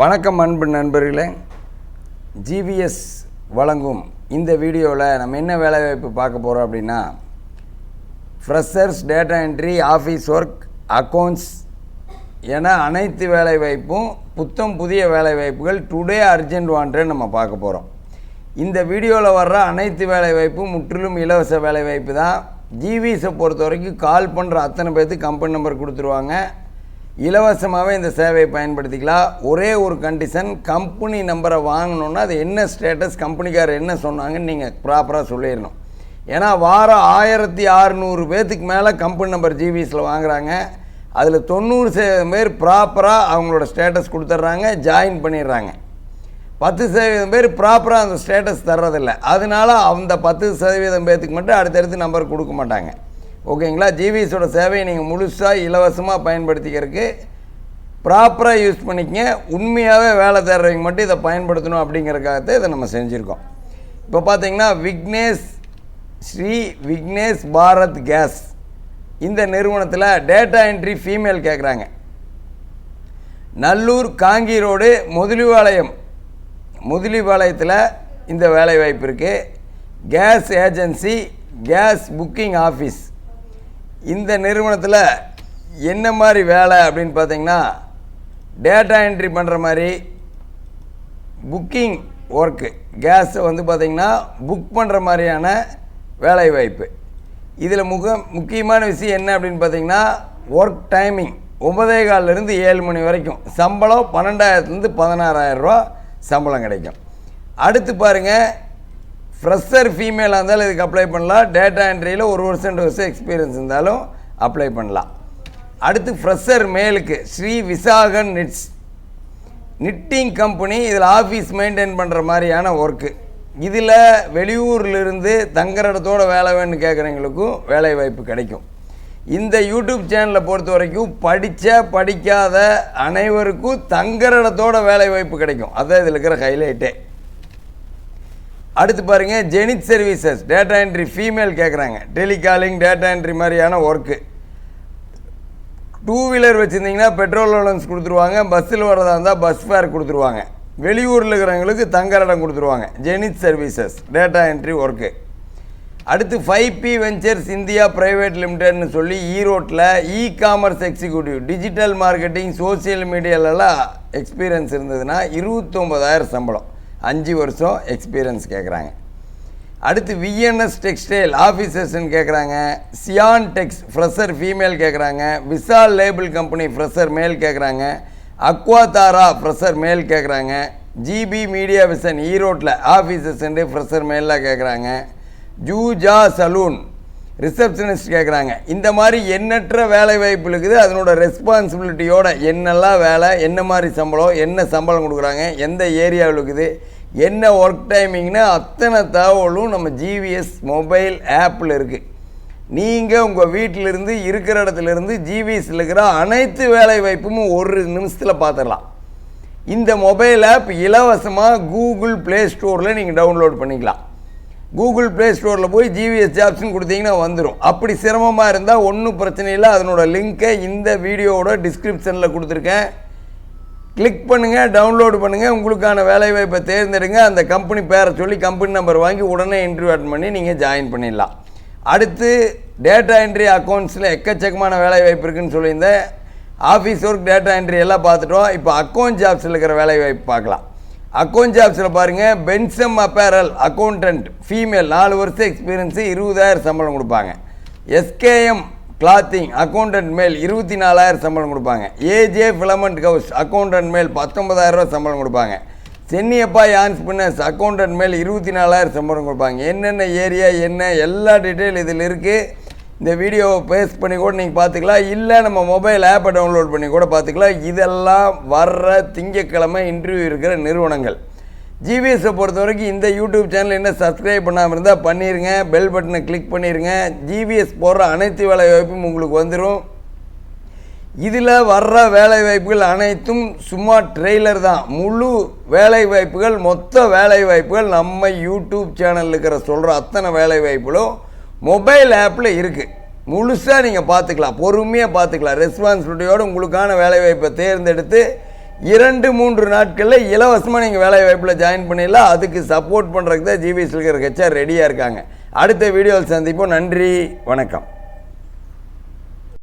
வணக்கம் அன்பு நண்பர்களே. ஜிவிஎஸ் வழங்கும் இந்த வீடியோவில் நம்ம என்ன வேலைவாய்ப்பு பார்க்க போகிறோம் அப்படின்னா freshers data entry office work accounts என அனைத்து வேலைவாய்ப்பும் புத்தம் புதிய வேலைவாய்ப்புகள் டுடே அர்ஜென்ட் வாண்டட் நம்ம பார்க்க போகிறோம் இந்த வீடியோவில் வர்ற அனைத்து வேலைவாய்ப்பும் முற்றிலும் இலவச வேலைவாய்ப்பு தான். ஜிவிஎஸை பொறுத்த வரைக்கும் கால் பண்ணுற அத்தனை பேர்த்துக்கு கம்பெனி நம்பர் கொடுத்துருவாங்க. இலவசமாகவே இந்த சேவையை பயன்படுத்திக்கலாம். ஒரே ஒரு கண்டிஷன் கம்பெனி நம்பரை வாங்கணுன்னா அது என்ன ஸ்டேட்டஸ் கம்பெனிக்காரர் என்ன சொன்னாங்கன்னு நீங்கள் ப்ராப்பராக சொல்லிடணும். ஏன்னா வாரம் ஆயிரத்தி அறநூறு பேர்த்துக்கு மேலே கம்பெனி நம்பர் ஜிவிஎஸில் வாங்குறாங்க. அதில் தொண்ணூறு சதவீதம் பேர் ப்ராப்பராக அவங்களோட ஸ்டேட்டஸ் கொடுத்துட்றாங்க ஜாயின் பண்ணிடுறாங்க. பத்து சதவீதம் பேர் ப்ராப்பராக அந்த ஸ்டேட்டஸ் தர்றதில்ல. அதனால அந்த பத்து சதவீதம் பேர்த்துக்கு மட்டும் அடுத்தடுத்து நம்பர் கொடுக்க மாட்டாங்க. ஓகேங்களா? ஜிவிஸோட சேவையை நீங்கள் முழுசாக இலவசமாக பயன்படுத்திக்கிறதுக்கு ப்ராப்பராக யூஸ் பண்ணிக்கங்க. உண்மையாகவே வேலை தேடுறவங்க மட்டும் இதை பயன்படுத்தணும் அப்படிங்கிறக்காகத்தான் இதை நம்ம செஞ்சுருக்கோம். இப்போ பார்த்தீங்கன்னா விக்னேஷ் ஸ்ரீ விக்னேஷ் பாரத் கேஸ் இந்த நிறுவனத்தில் டேட்டா என்ட்ரி ஃபீமேல் கேட்குறாங்க நல்லூர் காங்கி ரோடு முதலிவாளையம். முதலிபாளையத்தில் இந்த வேலைவாய்ப்பு இருக்குது gas agency gas booking office இந்த நிறுவனத்தில் என்ன மாதிரி வேலை அப்படின்னு பார்த்தீங்கன்னா டேட்டா என்ட்ரி பண்ணுற மாதிரி புக்கிங் ஒர்க்கு கேஸை வந்து பார்த்திங்கன்னா புக் பண்ணுற மாதிரியான வேலைவாய்ப்பு இதில் முக முக்கியமான விஷயம் என்ன அப்படின்னு பார்த்தீங்கன்னா ஒர்க் டைமிங் ஒன்பதே காலிலிருந்து ஏழு மணி வரைக்கும். சம்பளம் பன்னெண்டாயிரத்துலேருந்து பதினாறாயிரரூவா சம்பளம் கிடைக்கும். அடுத்து பாருங்கள் ஃப்ரெஷர் ஃபீமேலாக இருந்தாலும் இதுக்கு அப்ளை பண்ணலாம். டேட்டா என்ட்ரியில் ஒரு வருஷம் ரெண்டு வருஷம் எக்ஸ்பீரியன்ஸ் இருந்தாலும் அப்ளை பண்ணலாம். அடுத்து ஃப்ரெஷர் மேலுக்கு Sri Visagan knits knitting company இதில் ஆஃபீஸ் மெயின்டைன் பண்ணுற மாதிரியான ஒர்க்கு இதில் வெளியூர்லேருந்து தங்குற இடத்தோட வேலை வேணும்னு கேட்குறவங்களுக்கும் வேலை வாய்ப்பு கிடைக்கும். இந்த யூடியூப் சேனலை பொறுத்த வரைக்கும் படித்த படிக்காத அனைவருக்கும் தங்குற இடத்தோட வேலை வாய்ப்பு கிடைக்கும். அதான் இதில் இருக்கிற ஹைலைட்டே அடுத்து பாருங்கள் Zenith services data entry female கேட்குறாங்க டெலிகாலிங் டேட்டா என்ட்ரி மாதிரியான ஒர்க்கு டூ வீலர் வச்சுருந்தீங்கன்னா பெட்ரோல் அலவன்ஸ் கொடுத்துருவாங்க பஸ்ஸில் வரதா இருந்தால் பஸ் ஃபேர் கொடுத்துருவாங்க. வெளியூரில் இருக்கிறவங்களுக்கு தங்குற இடம் கொடுத்துருவாங்க. Zenith services data entry work அடுத்து five B ventures India private லிமிடெட்னு சொல்லி ஈரோட்டில் e commerce executive digital marketing social மீடியாலலாம் experience இருந்ததுன்னா இருபத்தொம்பதாயிரம் சம்பளம். அஞ்சு வருஷம் எக்ஸ்பீரியன்ஸ் கேட்குறாங்க அடுத்து விஎன்எஸ் டெக்ஸ்டைல் ஆஃபீஸர்ஸ்ன்னு கேட்குறாங்க சியான் டெக்ஸ் ஃப்ரெஷர் ஃபீமேல் கேட்குறாங்க விசால் லேபிள் கம்பெனி ஃப்ரெஷர் மேல் கேட்குறாங்க அக்வாதாரா ஃப்ரெஷர் மேல் கேட்குறாங்க ஜிபி மீடியா விசன் ஈரோட்டில் ஆஃபீஸர்ஸ்ண்டு ஃப்ரெஷர் மேலில் கேட்குறாங்க ஜூஜா சலூன் ரிசப்ஷனிஸ்ட் கேட்குறாங்க இந்த மாதிரி எண்ணற்ற வேலை வாய்ப்பு இருக்குது. அதனோட ரெஸ்பான்சிபிலிட்டியோட என்னெல்லாம் வேலை என்ன மாதிரி சம்பளம் என்ன சம்பளம் கொடுக்குறாங்க எந்த ஏரியாவில் இருக்குது என்ன ஒர்க் டைமிங்னா அத்தனை தகவலும் நம்ம ஜிவிஎஸ் மொபைல் ஆப்பில் இருக்குது நீங்கள் உங்கள் வீட்டிலிருந்து இருக்கிற இடத்துலேருந்து ஜிவிஎஸில் இருக்கிற அனைத்து வேலை வாய்ப்பும் ஒரு நிமிஷத்தில் பார்த்துடலாம் இந்த மொபைல் ஆப் இலவசமாக கூகுள் ப்ளே ஸ்டோரில் நீங்கள் டவுன்லோட் பண்ணிக்கலாம். கூகுள் ப்ளே ஸ்டோரில் போய் ஜிவிஎஸ் ஜாப்ஸ்னு கொடுத்தீங்கன்னா வந்துடும் அப்படி சிரமமாக இருந்தால் ஒன்றும் பிரச்சனை இல்லை. அதனோட லிங்க்கை இந்த வீடியோவோட டிஸ்கிரிப்ஷனில் கொடுத்துருக்கேன். கிளிக் பண்ணுங்கள் டவுன்லோடு பண்ணுங்கள் உங்களுக்கான வேலைவாய்ப்பை தேர்ந்தெடுங்க. அந்த கம்பெனி பேரை சொல்லி கம்பெனி நம்பர் வாங்கி உடனே இன்டர்வியூ அட்டன் பண்ணி நீங்கள் ஜாயின் பண்ணிடலாம். அடுத்து டேட்டா என்ட்ரி அக்கௌண்ட்ஸில் எக்கச்சக்கமான வேலைவாய்ப்பு இருக்குதுன்னு சொல்லியிருந்தேன். ஆஃபீஸ் ஒர்க் டேட்டா என்ட்ரி எல்லாம் பார்த்துட்டோம். இப்போ அக்கௌண்ட் ஜாப்ஸில் இருக்கிற வேலைவாய்ப்பு பார்க்கலாம். அக்கௌண்ட் ஜாப்ஸில் பாருங்கள் பென்சம் அப்பேரல் அக்கௌண்டன்ட் ஃபீமேல் நாலு வருஷம் எக்ஸ்பீரியன்ஸு இருபதாயிரம் சம்பளம் கொடுப்பாங்க. எஸ்கேஎம் கிளாத்திங் அக்கௌண்டன்ட் மேல் இருபத்தி நாலாயிரம் சம்பளம் கொடுப்பாங்க. ஏஜே ஃபிலமெண்ட் ஹவுஸ் அக்கௌண்டன்ட் மேல் பத்தொன்பதாயிரரூவா சம்பளம் கொடுப்பாங்க. சென்னியப்பா ஆன்ஸ்பினஸ் அக்கௌண்டன்ட் மேல் இருபத்தி நாலாயிரம் சம்பளம் கொடுப்பாங்க. என்னென்ன ஏரியா என்ன எல்லா டீட்டெயில் இதில் இருக்குது இந்த வீடியோவை பேஸ் பண்ணி கூட நீங்கள் பார்த்துக்கலாம். இல்லை நம்ம மொபைல் ஆப்பை டவுன்லோட் பண்ணி கூட பார்த்துக்கலாம். இதெல்லாம் வர்ற திங்கக்கிழமை இன்டர்வியூ இருக்கிற நிறுவனங்கள். ஜிவிஎஸை பொறுத்த வரைக்கும் இந்த யூடியூப் சேனல் என்ன சப்ஸ்கிரைப் பண்ணாமல் இருந்தால் பண்ணிடுங்க பெல் பட்டனை கிளிக் பண்ணிடுங்க ஜிவிஎஸ் போடுற அனைத்து வேலை வாய்ப்பும் உங்களுக்கு வந்துடும் இதில் வர்ற வேலை வாய்ப்புகள் அனைத்தும் சும்மா ட்ரெய்லர் தான். முழு வேலை வாய்ப்புகள் மொத்த வேலை வாய்ப்புகள் நம்ம யூடியூப் சேனலில் இருக்கிற சொல்கிற அத்தனை வேலை வாய்ப்புகளும் மொபைல் ஆப்பில் இருக்குது முழுசாக நீங்கள் பார்த்துக்கலாம் பொறுமையாக பார்த்துக்கலாம் ரெஸ்பான்சிபிலிட்டியோடு உங்களுக்கான வேலைவாய்ப்பை தேர்ந்தெடுத்து இரண்டு மூன்று நாட்களில் இலவசமாக நீங்கள் வேலைவாய்ப்பில் ஜாயின் பண்ணிடலாம். அதுக்கு சப்போர்ட் பண்ணுறதுக்கு தான் ஜிவி சில்கர் ஹெச்ஆர் ரெடியாக இருக்காங்க. அடுத்த வீடியோவில் சந்திப்போம். நன்றி. வணக்கம்.